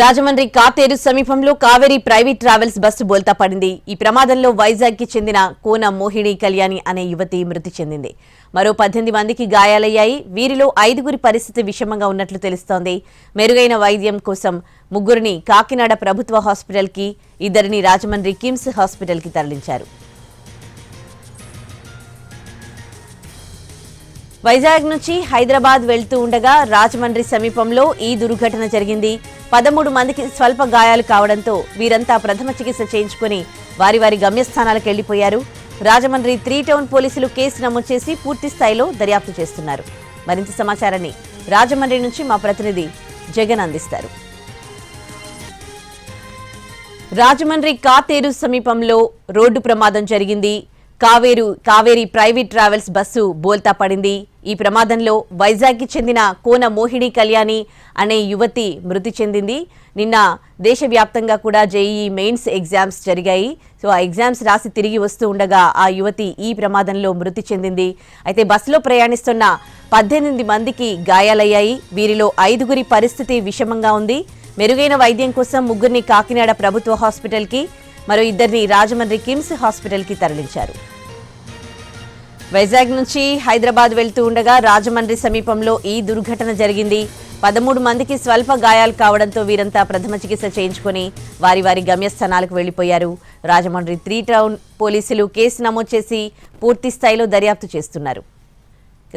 రాజమండ్రి కాతేరు సమీపంలో Kaveri private travels bus బోల్తా పడింది. ఈ ప్రమాదంలో వైజాగ్కి చెందిన కోన మోహిణి కళ్యాణి అనే యువతి మృతి చెందింది. మరో పద్దెనిమిది మందికి గాయాలయ్యాయి. వీరిలో ఐదుగురి పరిస్థితి విషమంగా ఉన్నట్లు తెలుస్తోంది. మెరుగైన వైద్యం కోసం ముగ్గురిని కాకినాడ ప్రభుత్వ హాస్పిటల్కి ఇద్దరిని రాజమండ్రి కిమ్స్ హాస్పిటల్కి తరలించారు. వైజాగ్ నుంచి హైదరాబాద్ వెళ్తూ ఉండగా రాజమండ్రి సమీపంలో ఈ దుర్ఘటన జరిగింది. పదమూడు మందికి స్వల్ప గాయాలు కావడంతో వీరంతా ప్రథమ చికిత్స చేయించుకుని వారి వారి గమ్యస్థానాలకు వెళ్ళిపోయారు రాజమండ్రి త్రీ టౌన్ పోలీసులు కేసు నమోదు చేసి పూర్తి స్థాయిలో దర్యాప్తు చేస్తున్నారు. మరింత సమాచారాన్ని రాజమండ్రి నుంచి మా ప్రతినిధి జగన్ అందిస్తారు. రాజమండ్రి కాతేరు సమీపంలో రోడ్డు ప్రమాదం జరిగింది. కావేరు కావేరి ప్రైవేట్ ట్రావెల్స్ బస్సు బోల్తా పడింది. ఈ ప్రమాదంలో వైజాగ్కి చెందిన కోన మోహిని కళ్యాణి అనే యువతి మృతి చెందింది. నిన్న దేశవ్యాప్తంగా కూడా జేఈఈ మెయిన్స్ ఎగ్జామ్స్ జరిగాయి. సో ఆ ఎగ్జామ్స్ రాసి తిరిగి వస్తూ ఉండగా ఆ యువతి ఈ ప్రమాదంలో మృతి చెందింది. అయితే బస్సులో ప్రయాణిస్తున్న పద్దెనిమిది మందికి గాయాలయ్యాయి. వీరిలో ఐదుగురి పరిస్థితి విషమంగా ఉంది. మెరుగైన వైద్యం కోసం ముగ్గురిని కాకినాడ ప్రభుత్వ హాస్పిటల్కి మరో ఇద్దరిని రాజమండ్రి కిమ్స్ హాస్పిటల్కి తరలించారు. వైజాగ్ నుంచి హైదరాబాద్ వెళ్తూ ఉండగా రాజమండ్రి సమీపంలో ఈ దుర్ఘటన జరిగింది. పదమూడు మందికి స్వల్ప గాయాలు కావడంతో వీరంతా ప్రథమ చికిత్స చేయించుకొని వారి వారి గమ్యస్థానాలకు వెళ్ళిపోయారు రాజమండ్రి త్రీ టౌన్ పోలీసులు కేసు నమోదు చేసి పూర్తి స్థాయిలో దర్యాప్తు చేస్తున్నారు.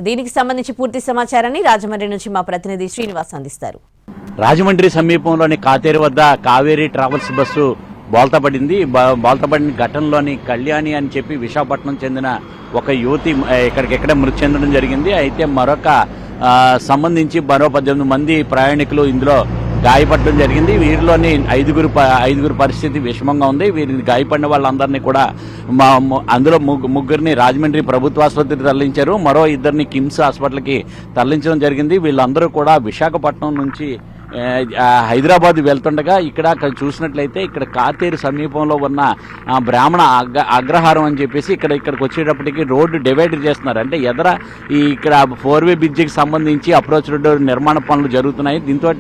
దీనికి సంబంధించి పూర్తి సమాచారాన్ని రాజమండ్రి నుంచి మా ప్రతినిధి శ్రీనివాస్ అందిస్తారు. రాజమండ్రి సమీపంలోని కాతేరు వద్ద కావేరీ ట్రావెల్స్ బస్సు బోల్తపడింది. బ- బోల్తపడిన ఘటనలోని కళ్యాణి అని చెప్పి విశాఖపట్నం చెందిన ఒక యువతి ఆ, మృతి చెందడం జరిగింది. అయితే మరొక సంబంధించి మరో పద్దెనిమిది మంది ప్రయాణికులు ఇందులో గాయపడడం జరిగింది. వీరిలోని ఐదుగురు ప- ఐదుగురు పరిస్థితి విషమంగా ఉంది. వీరిని గాయపడిన వాళ్ళందరినీ కూడా మా అందులో ముగ్గురిని రాజమండ్రి ప్రభుత్వ ఆసుపత్రికి తరలించారు. మరో ఇద్దరిని కిమ్స్ హాస్పిటల్కి తరలించడం జరిగింది. వీళ్ళందరూ కూడా విశాఖపట్నం నుంచి హైదరాబాద్ వెళ్తుండగా ఇక్కడ అక్కడ చూసినట్లయితే ఇక్కడ కాతేరు సమీపంలో ఉన్న బ్రాహ్మణ అగ్ర అగ్రహారం అని చెప్పేసి ఇక్కడ ఇక్కడికి వచ్చేటప్పటికి రోడ్డు డివైడ్ చేస్తున్నారు. అంటే ఎదర ఈ ఇక్కడ ఫోర్ వే బ్రిడ్జికి సంబంధించి అప్రోచ్ రోడ్డు నిర్మాణ పనులు జరుగుతున్నాయి. దీంతో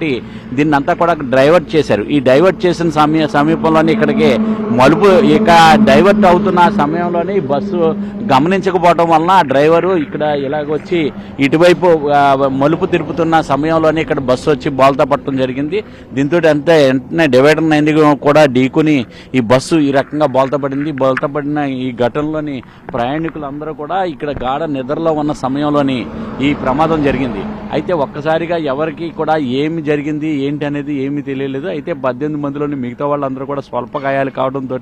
దీన్ని అంతా కూడా డైవర్ట్ చేశారు. ఈ డైవర్ట్ చేసిన సమయ సమీపంలోనే ఇక్కడికి మలుపు ఇక డైవర్ట్ అవుతున్న సమయంలోనే బస్సు గమనించకపోవడం వలన ఆ డ్రైవరు ఇక్కడ ఇలాగొచ్చి ఇటువైపు మలుపు తిరుపుతున్న సమయంలోనే ఇక్కడ బస్సు వచ్చి బోల్తా పట్టడం జరిగింది. దీంతో అంతే వెంటనే డివైడర్ అయింది కూడా ఢీకొని ఈ బస్సు ఈ రకంగా బోల్తపడింది బోల్తపడిన ఈ ఘటనలోని ప్రయాణికులందరూ కూడా ఇక్కడ గాఢ నిద్రలో ఉన్న సమయంలోని ఈ ప్రమాదం జరిగింది. అయితే ఒక్కసారిగా ఎవరికి కూడా ఏమి జరిగింది ఏంటి అనేది ఏమీ తెలియలేదు. అయితే పద్దెనిమిది మందిలోని మిగతా వాళ్ళందరూ కూడా స్వల్ప గాయాలు కావడంతో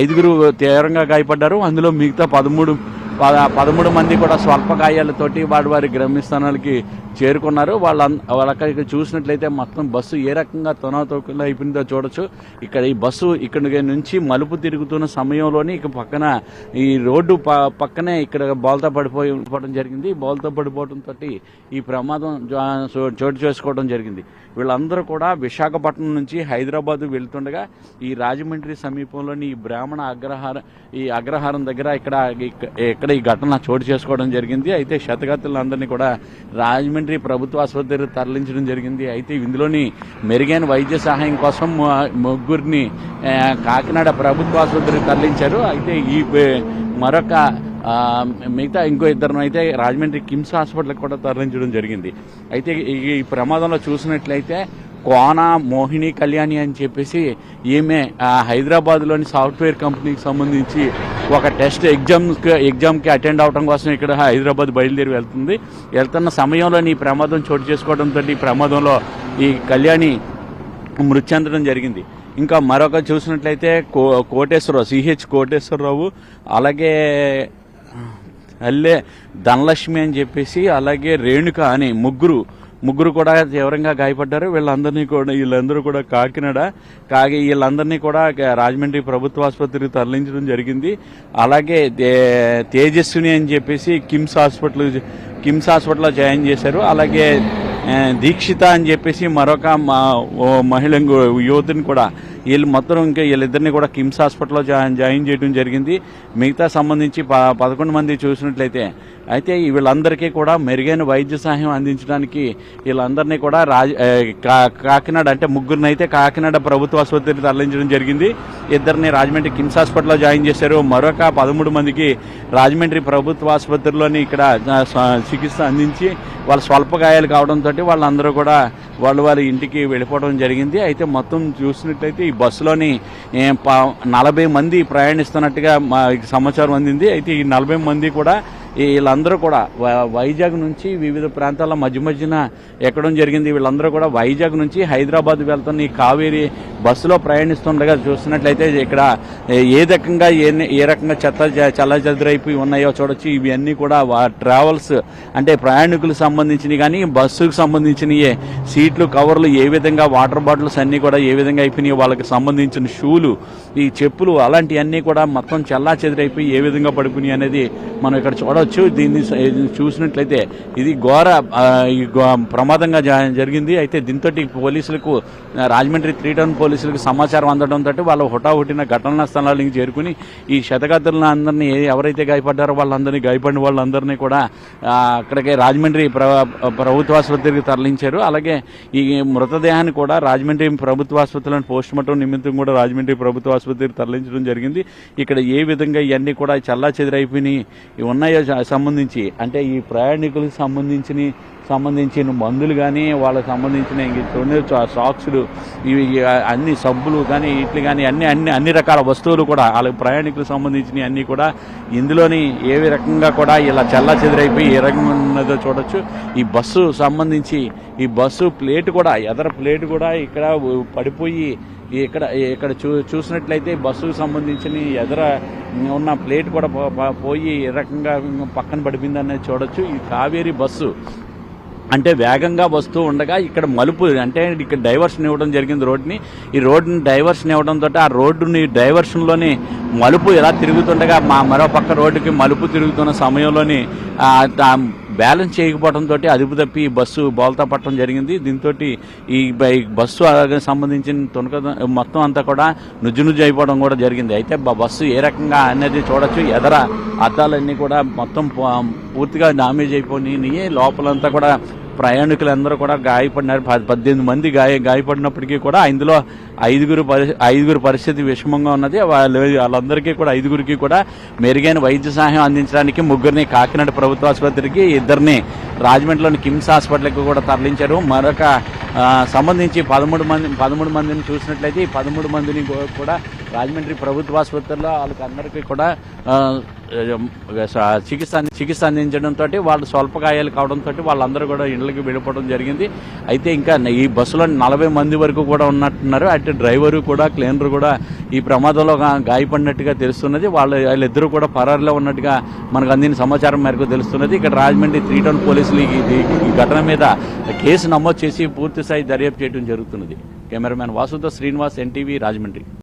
ఐదుగురు తీవ్రంగా గాయపడ్డారు. అందులో మిగతా పదమూడు పద- పదమూడు మంది కూడా స్వల్ప గాయాలతోటి వాడి వారి గమ్యస్థానాలకి చేరుకున్నారు. వాళ్ళ వాళ్ళకి చూసినట్లయితే మొత్తం బస్సు ఏ రకంగా తొనాతోకుండా అయిపోయిందో చూడొచ్చు. ఇక్కడ ఈ బస్సు ఇక్కడ నుంచి మలుపు తిరుగుతున్న సమయంలోని ఇక పక్కన ఈ రోడ్డు పక్కనే ఇక్కడ బోల్తా పడిపోయి పడడం జరిగింది. బోల్తా పడిపోవడంతో ఈ ప్రమాదం జా- చోటు చేసుకోవడం జరిగింది. వీళ్ళందరూ కూడా విశాఖపట్నం నుంచి హైదరాబాద్ వెళ్తుండగా ఈ రాజమండ్రి సమీపంలోని ఈ బ్రాహ్మణ అగ్రహారం ఈ అగ్రహారం దగ్గర ఇక్కడ ఇక్కడ ఈ ఘటన చోటు చేసుకోవడం జరిగింది. అయితే శతగతులందరినీ కూడా రాజమండ్రి ప్రభుత్వ ఆసుపత్రి తరలించడం జరిగింది. అయితే ఇందులోని మెరుగైన వైద్య సహాయం కోసం ముగ్గురిని కాకినాడ ప్రభుత్వ ఆసుపత్రికి తరలించారు. అయితే ఈ మరొక మిగతా ఇంకో ఇద్దరు అయితే రాజమండ్రి కిమ్స్ హాస్పిటల్కి కూడా తరలించడం జరిగింది. అయితే ఈ ప్రమాదంలో చూసినట్లయితే కోన మోహిని కళ్యాణి అని చెప్పేసి ఈమె ఆ, హైదరాబాద్లోని సాఫ్ట్వేర్ కంపెనీకి సంబంధించి ఒక టెస్ట్ ఎగ్జామ్కి ఎగ్జామ్కి అటెండ్ అవడం కోసం ఇక్కడ హైదరాబాద్ బయలుదేరి వెళ్తుంది. వెళ్తున్న సమయంలో ఈ ప్రమాదం చోటు చేసుకోవడంతో ఈ ప్రమాదంలో ఈ కళ్యాణి మృతి చెందడం జరిగింది. ఇంకా మరొక చూసినట్లయితే కో కోటేశ్వరరావు సిహెచ్ కోటేశ్వరరావు అలాగే అల్లే ధనలక్ష్మి అని చెప్పేసి అలాగే రేణుక అని ముగ్గురు ముగ్గురు కూడా తీవ్రంగా గాయపడ్డారు. వీళ్ళందరినీ కూడా వీళ్ళందరూ కూడా కాకినాడ కాగి వీళ్ళందరినీ కూడా రాజమండ్రి ప్రభుత్వ ఆసుపత్రికి తరలించడం జరిగింది. అలాగే తేజస్విని అని చెప్పేసి కిమ్స్ హాస్పిటల్ కిమ్స్ హాస్పిటల్లో జాయిన్ చేశారు. అలాగే దీక్షిత అని చెప్పేసి మరొక మా- మహిళ యువతిని కూడా వీళ్ళు మొత్తం ఇంకా వీళ్ళిద్దరిని కూడా కిమ్స్ హాస్పిటల్లో జాయిన్ జాయిన్ చేయడం జరిగింది. మిగతా సంబంధించి ప- పదకొండు మంది చూసినట్లయితే అయితే వీళ్ళందరికీ కూడా మెరుగైన వైద్య సహాయం అందించడానికి వీళ్ళందరినీ కూడా రాజ కా- కాకినాడ అంటే ముగ్గురిని అయితే కాకినాడ ప్రభుత్వ ఆసుపత్రికి తరలించడం జరిగింది. ఇద్దరిని రాజమండ్రి కిమ్స్ హాస్పిటల్లో జాయిన్ చేశారు. మరొక పదమూడు మందికి రాజమండ్రి ప్రభుత్వ ఆసుపత్రిలోని ఇక్కడ చికిత్స అందించి వాళ్ళ స్వల్ప గాయాలు కావడంతో వాళ్ళందరూ కూడా వాళ్ళు వాళ్ళ ఇంటికి వెళ్ళిపోవడం జరిగింది. అయితే మొత్తం చూసినట్లయితే ఈ బస్సులోని నలభై మంది ప్రయాణిస్తున్నట్టుగా మా సమాచారం అందింది. అయితే ఈ నలభై మంది కూడా వీళ్ళందరూ కూడా వైజాగ్ నుంచి వివిధ ప్రాంతాల మధ్య మధ్యన ఎక్కడం జరిగింది. వీళ్ళందరూ కూడా వైజాగ్ నుంచి హైదరాబాద్ వెళ్తున్న ఈ కావేరి బస్సులో ప్రయాణిస్తుండగా చూస్తున్నట్లయితే ఇక్కడ ఏ- రకంగా ఏ ఏ రకంగా చెత్త చల్లచెదరైపోయి ఉన్నాయో చూడొచ్చు. ఇవన్నీ కూడా ట్రావెల్స్ అంటే ప్రయాణికులకు సంబంధించినవి కానీ బస్సుకు సంబంధించినవి సీట్లు కవర్లు ఏ విధంగా వాటర్ బాటిల్స్ అన్నీ కూడా ఏ విధంగా అయిపోయినాయి వాళ్ళకి సంబంధించిన షూలు ఈ చెప్పులు అలాంటివన్నీ కూడా మొత్తం చల్లా చెదిరైపోయి ఏ విధంగా పడిపోయినాయి అనేది మనం ఇక్కడ చూడవచ్చు దీన్ని చూసినట్లయితే ఇది ఘోర ఈ ప్రమాదంగా జరిగింది. అయితే దీంతో పోలీసులకు రాజమండ్రి త్రీ టౌన్ పోలీసులకు సమాచారం అందడంతో వాళ్ళు హుటాహుటిన ఘటనా స్థలానికి చేరుకుని ఈ శతగాత్రులను అందరినీ ఏ- ఎవరైతే గాయపడ్డారో వాళ్ళందరినీ గాయపడిన వాళ్ళందరినీ కూడా అక్కడికే రాజమండ్రి ప్ర ప్రభుత్వ ఆసుపత్రికి తరలించారు. అలాగే ఈ మృతదేహాన్ని కూడా రాజమండ్రి ప్రభుత్వ ఆసుపత్రిలోని పోస్ట్ మార్టం నిమిత్తం కూడా రాజమండ్రి ప్రభుత్వ ఆసుపత్రికి తరలించడం జరిగింది. ఇక్కడ ఏ విధంగా ఇవన్నీ కూడా చల్లా చెదిరైపోయినాయి ఉన్నాయో సంబంధించి అంటే ఈ ప్రయాణికులకు సంబంధించిన సంబంధించిన మందులు కానీ వాళ్ళకి సంబంధించిన ఇంక చూడండి ఇవి అన్ని సబ్బులు కానీ ఇట్లు కానీ అన్ని అన్ని అన్ని రకాల వస్తువులు కూడా వాళ్ళకి ప్రయాణికులకు సంబంధించినవి అన్నీ కూడా ఇందులోని ఏ రకంగా కూడా ఇలా చల్లా చెదిరైపోయి ఏ రకంగా ఉన్నదో చూడొచ్చు. ఈ బస్సు సంబంధించి ఈ బస్సు ప్లేట్ కూడా ఎదర ప్లేట్ కూడా ఇక్కడ పడిపోయి ఇక్కడ ఇక్కడ చూ చూసినట్లయితే బస్సుకు సంబంధించిన ఎదర ఉన్న ప్లేట్ కూడా పోయి ఏ రకంగా పక్కన పడిపోయింది అనేది చూడొచ్చు. ఈ కావేరీ బస్సు అంటే వేగంగా వస్తూ ఉండగా ఇక్కడ మలుపు అంటే ఇక్కడ డైవర్షన్ ఇవ్వడం జరిగింది రోడ్ని ఈ రోడ్ని డైవర్షన్ ఇవ్వడంతో ఆ రోడ్డుని డైవర్షన్లోని మలుపు ఎలా తిరుగుతుండగా మా మరో పక్క రోడ్డుకి మలుపు తిరుగుతున్న సమయంలోని బ్యాలెన్స్ చేయకపోవడంతో అదుపు తప్పి ఈ బస్సు బోల్తా పట్టడం జరిగింది. దీంతో ఈ బస్సు అలాగే సంబంధించిన తునక మొత్తం అంతా కూడా నుజ్జు నుజ్జు అయిపోవడం కూడా జరిగింది. అయితే బస్సు ఏ రకంగా అనేది చూడొచ్చు. ఎదర అద్దాలన్నీ కూడా మొత్తం పూ- పూర్తిగా డామేజ్ అయిపోయినాయి. లోపలంతా కూడా ప్రయాణికులందరూ కూడా గాయపడినారు. పద్దెనిమిది మంది గాయ గాయపడినప్పటికీ కూడా ఇందులో ఐదుగురు పరి ఐదుగురు పరిస్థితి విషమంగా ఉన్నది. వాళ్ళు వాళ్ళందరికీ కూడా ఐదుగురికి కూడా మెరుగైన వైద్య సహాయం అందించడానికి ముగ్గురిని కాకినాడ ప్రభుత్వ ఆసుపత్రికి ఇద్దరిని రాజమండ్రిలోని కిమ్స్ హాస్పిటల్కి కూడా తరలించారు. మరొక సంబంధించి పదమూడు మంది పదమూడు మందిని చూసినట్లయితే ఈ పదమూడు మందిని కూడా రాజమండ్రి ప్రభుత్వ ఆసుపత్రిలో వాళ్ళకి అందరికీ కూడా చికిత్స చికిత్స అందించడంతో వాళ్ళు స్వల్పకాయాలు కావడంతో వాళ్ళందరూ కూడా ఇళ్ళకి వెళ్ళిపోవడం జరిగింది. అయితే ఇంకా ఈ బస్సులో నలభై మంది వరకు కూడా ఉన్నట్టున్నారు. అటు డ్రైవరు కూడా క్లీనర్ కూడా ఈ ప్రమాదంలో గాయపడినట్టుగా తెలుస్తున్నది. వాళ్ళు వాళ్ళిద్దరూ కూడా పరారులో ఉన్నట్టుగా మనకు అందిన సమాచారం మేరకు తెలుస్తున్నది. ఇక్కడ రాజమండ్రి త్రీ టౌన్ పోలీసులు ఈ ఘటన మీద కేసు నమోదు చేసి పూర్తి స్థాయి దర్యాప్తు చేయడం జరుగుతున్నది. కెమెరామ్యాన్ వాసుతో శ్రీనివాస్ ఎన్టీవీ రాజమండ్రి.